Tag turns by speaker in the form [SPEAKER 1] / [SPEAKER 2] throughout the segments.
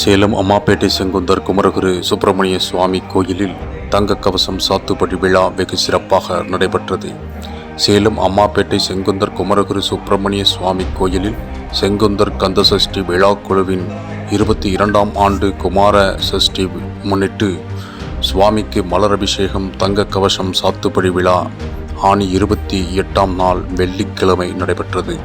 [SPEAKER 1] சேலம் அம்மாப்பேட்டை செங்குந்தர் குமரகுரு சுப்பிரமணிய சுவாமி கோயிலில் தங்க கவசம் சாத்துப்படி விழா வெகு சிறப்பாக நடைபெற்றது. சேலம் அம்மாப்பேட்டை செங்குந்தர் குமரகுரு சுப்பிரமணிய சுவாமி கோயிலில் செங்குந்தர் கந்த சஷ்டி விழா குழுவின் இருபத்தி இரண்டாம் ஆண்டு குமார சஷ்டி முன்னிட்டு சுவாமிக்கு மலர் அபிஷேகம் தங்க கவசம் சாத்துப்படி விழா ஆணி இருபத்தி எட்டாம் நாள் வெள்ளிக்கிழமை நடைபெற்றது.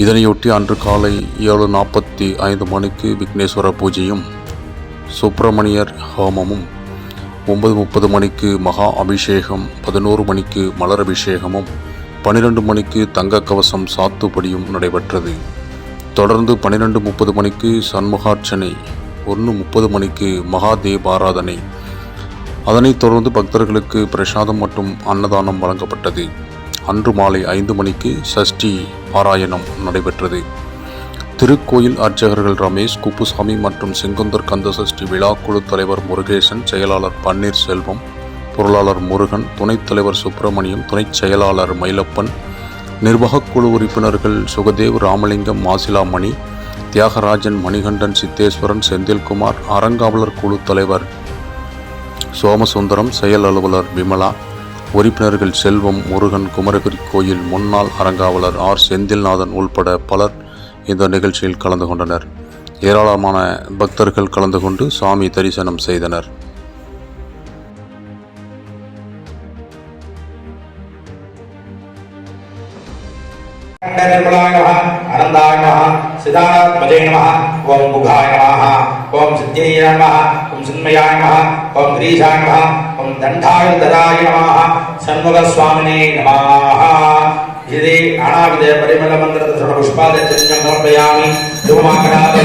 [SPEAKER 1] இதனையொட்டி அன்று காலை ஏழு நாற்பத்தி ஐந்து மணிக்கு விக்னேஸ்வர பூஜையும் சுப்பிரமணியர் ஹோமமும் ஒன்பது முப்பது மணிக்கு மகா அபிஷேகம் பதினோரு மணிக்கு மலர் அபிஷேகமும் பன்னிரெண்டு மணிக்கு தங்க கவசம் சாத்துப்படியும் நடைபெற்றது. தொடர்ந்து பன்னிரெண்டு முப்பது மணிக்கு சண்முகார்ச்சனை ஒன்று முப்பது மணிக்கு மகாதேவாராதனை அதனைத் தொடர்ந்து பக்தர்களுக்கு பிரசாதம் மற்றும் அன்னதானம் வழங்கப்பட்டது. அன்று மாலை ஐந்து மணிக்கு சஷ்டி பாராயணம் நடைபெற்றது. திருக்கோயில் அர்ச்சகர்கள் ரமேஷ் குப்புசாமி மற்றும் செங்குந்தர் கந்த சஷ்டி விழாக்குழு தலைவர் முருகேசன் செயலாளர் பன்னீர் செல்வம் பொருளாளர் முருகன் துணைத் தலைவர் சுப்பிரமணியம் துணைச் செயலாளர் மயிலப்பன் நிர்வாகக் குழு உறுப்பினர்கள் சுகதேவ் ராமலிங்கம் மாசிலாமணி தியாகராஜன் மணிகண்டன் சித்தேஸ்வரன் செந்தில்குமார் அறங்காவலர் குழு தலைவர் சோமசுந்தரம் செயல் அலுவலர் விமலா உறுப்பினர்கள் செல்வம் முருகன் குமரகிரி கோயில் முன்னாள் அறங்காவலர் ஆர். செந்தில்நாதன் உள்பட பலர் இந்த நிகழ்ச்சியில் கலந்து கொண்டனர். ஏராளமான பக்தர்கள் கலந்து கொண்டு சாமி தரிசனம் செய்தனர்.
[SPEAKER 2] నిర్మలాయ నమ అనందాయ నమ సిద్ధానాత్మజయ నమ ఓం గుఘాయ నమ ఓం సిద్ధ్యయ నమ ఓం సిన్మయాయ నమ ఓం గ్రీషాయ నమ ఓం దండాయ దదాయ నమ షణ్ముఖస్వామినే నమ. ఇది అనావిద పరిమళ మంత్ర దర్శన పుష్పాదర్శనం సమర్పయామి.
[SPEAKER 1] ధూమాకరామి